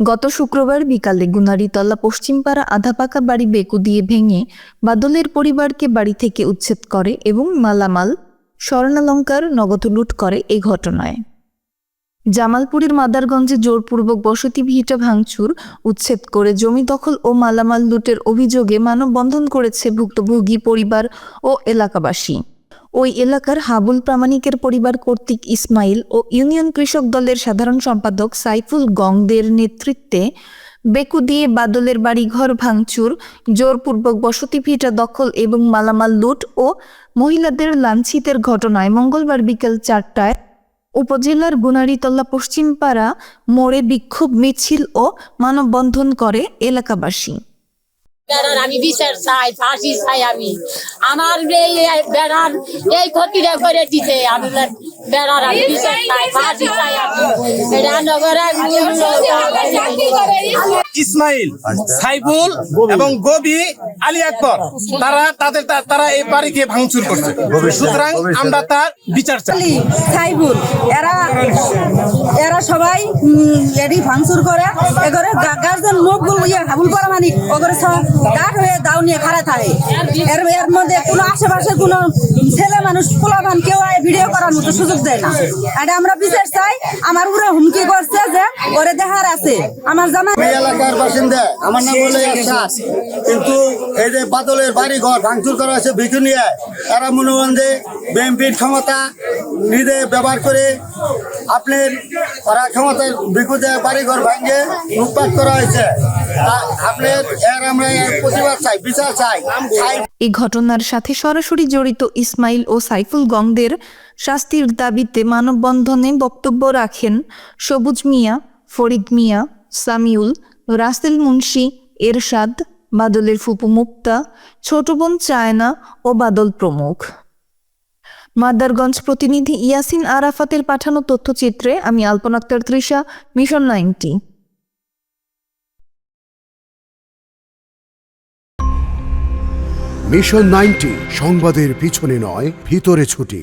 গত শুক্রবার বিকালে গুনারিতলা পশ্চিমপাড়া আধাপাকা বাড়ি বেকু দিয়ে ভেঙে বাদলের পরিবারকে বাড়ি থেকে উচ্ছেদ করে এবং মালামাল, স্বর্ণালঙ্কার নগদ লুট করে এই ঘটনায়। জামালপুরের মাদারগঞ্জে জোরপূর্বক বসতি ভিটা ভাঙচুর, উচ্ছেদ করে জমি দখল ও মালামাল লুটের অভিযোগে মানববন্ধন করেছে ভুক্তভোগী পরিবার ও এলাকাবাসী। ওই এলাকার হাবুল প্রামাণিকের পরিবার কর্তৃক ইসমাইল ও ইউনিয়ন কৃষক দলের সাধারণ সম্পাদক সাইফুল গংদের নেতৃত্বে বেকু দিয়ে বাদলের বাড়িঘর ভাঙচুর, জোরপূর্বক বসতি ভিটা দখল এবং মালামাল লুট ও মহিলাদের লাঞ্ছিতের ঘটনায় মঙ্গলবার বিকেল চারটায় উপজেলার গুনারিতলা পশ্চিমপাড়া মোড়ে বিক্ষোভ, মিছিল ও মানববন্ধন করে এলাকাবাসী। বেড়ার আমি বিচার চাই ফাঁসি চাই আমি। আমার এই বেড়ার এই ক্ষতিটা করে দিতে আমি বেড়ার আমি বিচার চাই ফাঁসি চাই আমি। এটা নগরে ইসমাইল সাইফুল এবং গবি আলী আকবর তারা তাদের তা- তারা এই বাড়িকে ভাঙচুর করছে। সুতরাং আমরা তার বিচার চাই। আলী, সাইবুল এরা এরা সবাই উম, এডি ভাঙচুর করে এগরে গার্জেন লোকগুলো ইয়ে হাবুল পারা মানিক ওগরে গাঠ হয়ে দাও নিয়ে খাড়া থাকে। এর এর মধ্যে কোনো আশেপাশে কোনো ছেলে মানুষ পোলাবান কেউ আয় ভিডিও করার মতো সুযোগ দেয় না। এটা আমরা বিচার চাই। আমার উপরে হুমকি করছে যে, ওরে দেহার আছে। আমার এই এলাকার বাসিন্দা। আমার নাম হলো কিন্তু এই যে বাদলের বাড়ি ঘর ভাঙচুর করা হয়েছে ভিক্ষু নিয়ে, এরা মনে করেন যে ক্ষমতা নিজে ব্যবহার করে আপনার ওরা ক্ষমতার ভিক্ষুতে বাড়ি ঘর ভাঙে লুটপাট করা হয়েছে। এই ঘটনার সাথে সরাসরি জড়িত ইসমাইল ও সাইফুল গংদের শাস্তির দাবিতে মানববন্ধনে বক্তব্য রাখেন সবুজ মিয়া, ফরিদ মিয়া, সামিউল, রাসেল মুন্সি, এরশাদ, বাদলের ফুপু মুক্তা, ছোট বোন চায়না ও বাদল প্রমুখ। মাদারগঞ্জ প্রতিনিধি ইয়াসিন আরাফাতের পাঠানো তথ্যচিত্রে আমি Alpana Akter Trisha, mission ninety. Mission ninety, সংবাদের পিছনে নয়, ভিতরে ছুটি।